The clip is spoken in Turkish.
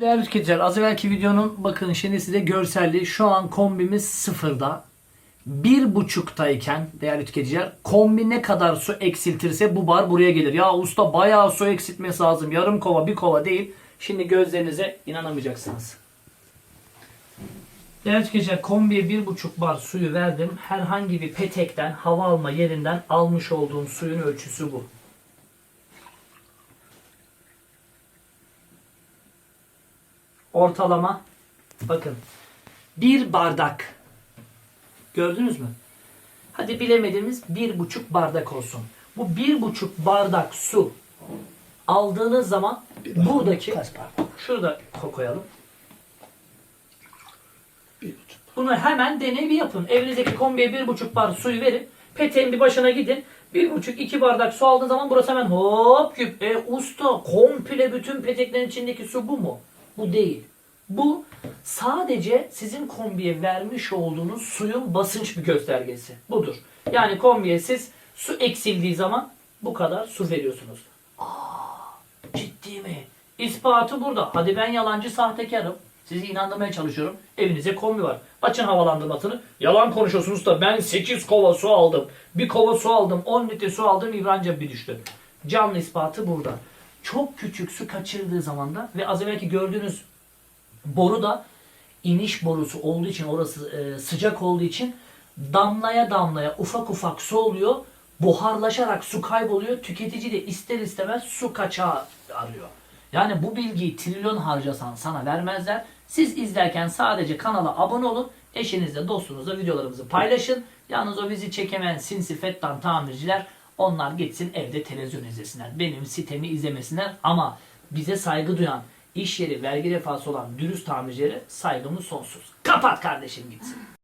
Değerli tüketiciler az evvelki videonun bakın şimdi size görselliği şu an kombimiz sıfırda. Bir buçuktayken değerli tüketiciler kombi ne kadar su eksiltirse bu bar buraya gelir. Ya usta bayağı su eksiltmesi lazım. Yarım kova bir kova değil. Şimdi gözlerinize inanamayacaksınız. Değerli tüketiciler kombiye bir buçuk bar suyu verdim. Herhangi bir petekten hava alma yerinden almış olduğum suyun ölçüsü bu. Ortalama bakın bir bardak gördünüz mü? Hadi bilemediğimiz bir buçuk bardak olsun. Bu bir buçuk bardak su aldığınız zaman buradaki Kaç bardak? şurada ko- koyalım. Bir. Bunu hemen deney bir yapın. Evinizdeki kombiye bir buçuk bar suyu verin. Peteğin bir başına gidin. Bir buçuk iki bardak su aldığın zaman burası hemen hop güp. E usta komple bütün peteklerin içindeki su bu mu? Bu değil. Bu sadece sizin kombiye vermiş olduğunuz suyun basınç bir göstergesi. Budur. Yani kombiye siz su eksildiği zaman bu kadar su veriyorsunuz. Ciddi mi? İspatı burada. Hadi ben yalancı sahtekarım. Sizi inandırmaya çalışıyorum. Evinize kombi var. Açın havalandırmasını. Yalan konuşuyorsunuz da ben 8 kova su aldım. Bir kova su aldım. 10 litre su aldım. İbrancım bir düştü. Canlı ispatı burada. Çok küçük su kaçırdığı zaman da ve az evvelki gördüğünüz boru da iniş borusu olduğu için orası e, sıcak olduğu için damlaya damlaya ufak ufak su oluyor. Buharlaşarak su kayboluyor. Tüketici de ister istemez su kaçağı arıyor. Yani bu bilgiyi trilyon harcasan sana vermezler. Siz izlerken sadece kanala abone olun. Eşinizle dostunuzla videolarımızı paylaşın. Yalnız o bizi çekemeyen sinsi fettan tamirciler onlar gitsin evde televizyon izlesinler. Benim sitemi izlemesinler ama bize saygı duyan iş yeri vergi refası olan dürüst tamircilere saygımız sonsuz. Kapat kardeşim gitsin.